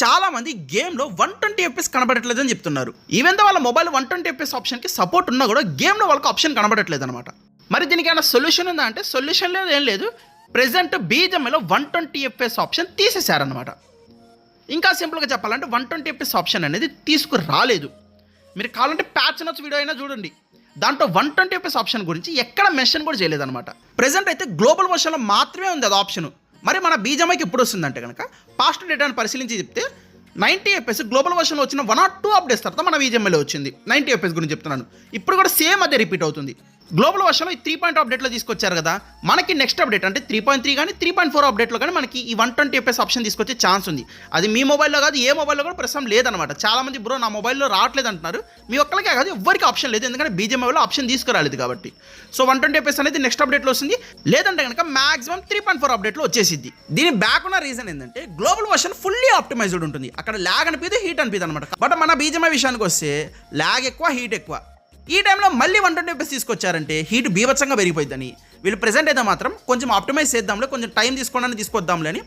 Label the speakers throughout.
Speaker 1: చాలా మంది గేమ్లో వన్ ట్వంటీ ఎఫ్ఎస్ కనబడట్లేదు అని చెప్తున్నారు. ఈవెన్ దో వాళ్ళ మొబైల్ వన్ ట్వంటీ ఎఫ్ఎస్ ఆప్షన్కి సపోర్ట్ ఉన్నా కూడా గేమ్లో వాళ్ళకి ఆప్షన్ కనబడట్లేదు అనమాట మరి దీనికైనా సొల్యూషన్ ఉందా అంటే సొల్యూషన్ లేదు ఏం లేదు. ప్రెసెంట్ బీజంలో వన్ ట్వంటీ ఎఫ్ఎస్ ఆప్షన్ తీసేశారనమాట ఇంకా సింపుల్గా చెప్పాలంటే వన్ ట్వంటీ ఎఫ్ఎస్ ఆప్షన్ అనేది తీసుకురాలేదు. మీరు కావాలంటే ప్యాచ్ నోట్స్ వీడియో అయినా చూడండి. దాంట్లో వన్ ట్వంటీ ఎఫ్ఎస్ ఆప్షన్ గురించి ఎక్కడ మెన్షన్ కూడా చేయలేదన్నమాట. ప్రెసెంట్ అయితే గ్లోబల్ వర్షన్లో మాత్రమే ఉంది అది ఆప్షన్ మరి మన బీజమైకి ఎప్పుడు వస్తుందంటే కనుక పాస్ట్ డేటాను పరిశీలించి చెప్తే నైంటీ ఎఫ్ఎస్ గ్లోబల్ వర్షన్లో వచ్చిన వన్ ఆర్ టూ అప్డేట్స్ తర్వాత మన బీజంఐలో వచ్చింది. నైంటీ ఎఫ్ఎస్ గురించి చెప్తున్నాను. ఇప్పుడు కూడా సేమ్ అదే రిపీట్ అవుతుంది. గ్లోబల్ వర్షన్లో ఈ త్రీ పాయింట్ అప్డేట్లో తీసుకొచ్చారు కదా. మనకి నెక్స్ట్ అప్డేట్ అంటే త్రీ పాయింట్ త్రీ కానీ త్రీ పాయింట్ ఫోర్ అప్డేట్లో కానీ మనకి ఈ వన్ ట్వంటీ ఎఫ్ఎస్ ఆప్షన్ తీసుకొచ్చే ఛాన్స్ ఉంది. అది మీ మొబైల్లో కాదు ఏ మొబైల్లో కూడా ప్రస్తుతం లేదనమాట చాలా మంది బ్రో నా మొబైల్లో రావట్లేదు అంటున్నారు. మీ ఒక్కరికే కాదు ఎవరికి ఆప్షన్ లేదు. ఎందుకంటే బీజేఎంఐలో ఆప్షన్ తీసుకురాలేదు కాబట్టి. సో వన్ ట్వంటీ ఎఫ్ఎస్ అనేది నెక్స్ట్ అప్డేట్లో వస్తుంది. లేదంటే కనుక మాక్సిమం త్రీ పాయింట్ ఫోర్ అప్డేట్లో వచ్చేసింది దీని బ్యాక్ ఉన్న రీజన్ ఏంటంటే గ్లోబల్ వర్షన్ ఫుల్లీ ఆప్టిమైజ్డ్ ఉంటుంది. అక్కడ ల్యాగ్ అనిపిది హీట్ అనిపిది అనమాట బట్ మన బీజేఎంఐ విషయానికి వస్తే ల్యాగ్ ఎక్కువ హీట్ ఎక్కువ. ఈ టైంలో మళ్ళీ వన్ ట్వంటీ రూపీస్ తీసుకొచ్చారంటే హీట్ బీభత్సంగా పెరిగిపోయిందని వీళ్ళు ప్రజెంట్ అయితే మాత్రం కొంచెం ఆప్టిమైజ్ చేద్దాంలే కొంచెం టైం తీసుకోవడానికి తీసుకొద్దాంలే అని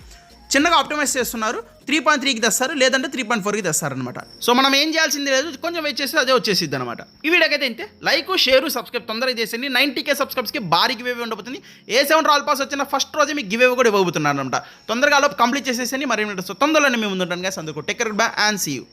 Speaker 1: చిన్నగా ఆప్టిమైజ్ చేస్తున్నారు. త్రీ పాయింట్ త్రీకి తెస్తారు లేదంటే త్రీ పాయింట్ ఫోర్కి తెస్తారనమాట సో మనం ఏం చేయాల్సింది లేదు కొంచెం వెయిట్ చేస్తే అదే వచ్చేసిద్ది అనమాట ఈ వీడియోకైతే ఇంతే. లైక్ షేర్ సబ్స్క్రైబ్ తొందరగా చేసేయండి. నైన్టీ కే సబ్స్క్రైబ్స్కి భారీ గివ్ అవే ఉండబోతుంది. ఏ సెవెన్ రాల్ పాస్ వచ్చిన ఫస్ట్ రోజే మీకు గివ్ అవే కూడా ఇవ్వబోతున్నారు అనమాట తొందరగా అలా కంప్లీట్ చేసేసి మరి తొందరలోనే మేము ముందుంటాను కదా అందుకు టెక్కర్ బ్యా అండ్ సీ యూ